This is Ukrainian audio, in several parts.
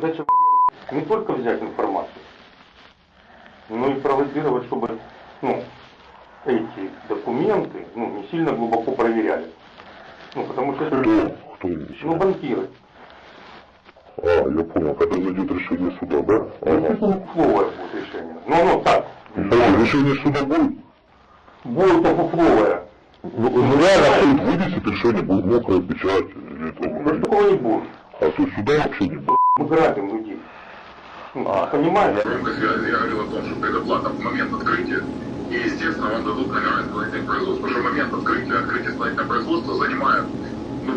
Задача не только взять информацию, но и провоцировать, чтобы ну, эти документы ну, не сильно глубоко проверяли. Ну, потому что Кто? Кто ну, банкиры. А, я понял, когда зайдет решение суда, да? Ну, Ага. это фуфловое будет решение. Ну, оно так. А, решение суда будет? Будет фуфловое. Ну, ну реально суд вынесет решение, будет мокрая печать или Но будет. такого не будет. А то суда вообще не будет. Мы грабим людей. Ну, понимаете? громкой связи я говорил о том, что предоплата в момент открытия. И, естественно, вам дадут номера исполнительных производств. Потому что момент открытия, открытие исполнительного производства занимает ну,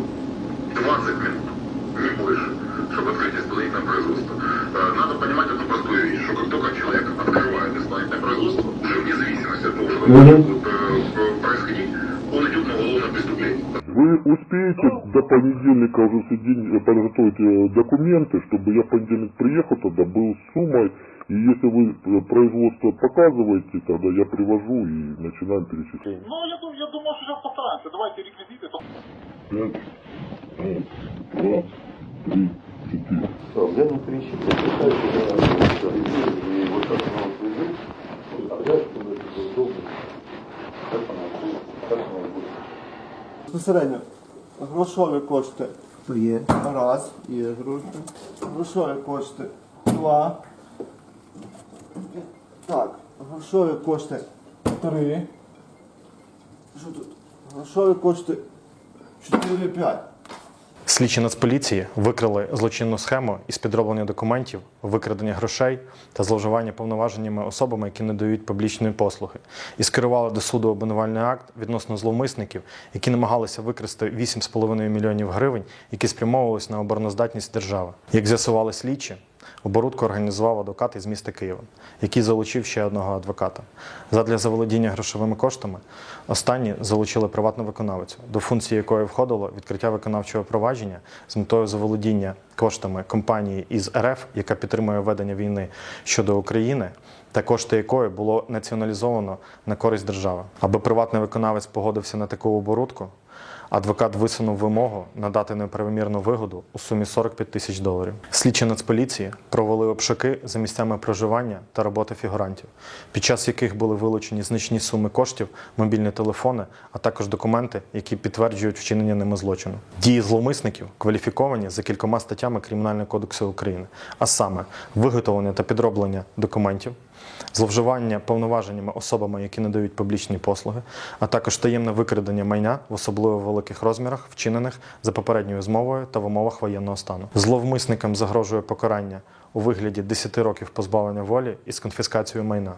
20 минут, не больше, чтобы открыть исполнительное производство. Э, Надо понимать одну простую вещь, что как только человек открывает исполнительное производство, уже вне зависимости от того, что Мгм. будет успеете до понедельника уже все день подготовить э, документы, чтобы я в понедельник приехал тогда, был с суммой, и если вы э, производство показываете, тогда я привожу и начинаем перечисление. Ну, я, думаю, я думаю, что сейчас постараемся. Давайте реквизиты. то- Пять, пять, два, три, четыре. Я не пересчитываю, Безпосередньо грошові кошти Є. раз, є гроші. Грошові кошти два. Так, грошові кошти три. Що тут? Грошові кошти 4-5. Слідчі Нацполіції викрили злочинну схему із підроблення документів, викрадення грошей та зловживання повноваженнями особами, які не дають публічної послуги, і скерували до суду обвинувальний акт відносно зловмисників, які намагалися викрасти 8,5 мільйонів гривень, які спрямовувалися на обороноздатність держави. Як з'ясували слідчі, оборудку організував адвокат із міста Києва, який залучив ще одного адвоката. Задля заволодіння грошовими коштами останні залучили приватну виконавицю, до функції якої входило відкриття виконавчого провадження з метою заволодіння коштами компанії із РФ, яка підтримує ведення війни щодо України. Та кошти якої було націоналізовано на користь держави. Аби приватний виконавець погодився на таку оборудку, Адвокат висунув вимогу надати неправомірну вигоду у сумі 45 тисяч доларів. Слідчі Нацполіції провели обшуки за місцями проживання та роботи фігурантів, під час яких були вилучені значні суми коштів, мобільні телефони, а також документи, які підтверджують вчинення ними злочину. Дії зловмисників кваліфіковані за кількома статтями Кримінального кодексу України, а саме виготовлення та підроблення документів, зловживання повноваженнями особами, які надають публічні послуги, а також таємне викрадення майна в особливо великих розмірах, вчинених за попередньою змовою та в умовах воєнного стану. Зловмисникам загрожує покарання у вигляді 10 років позбавлення волі із конфіскацією майна.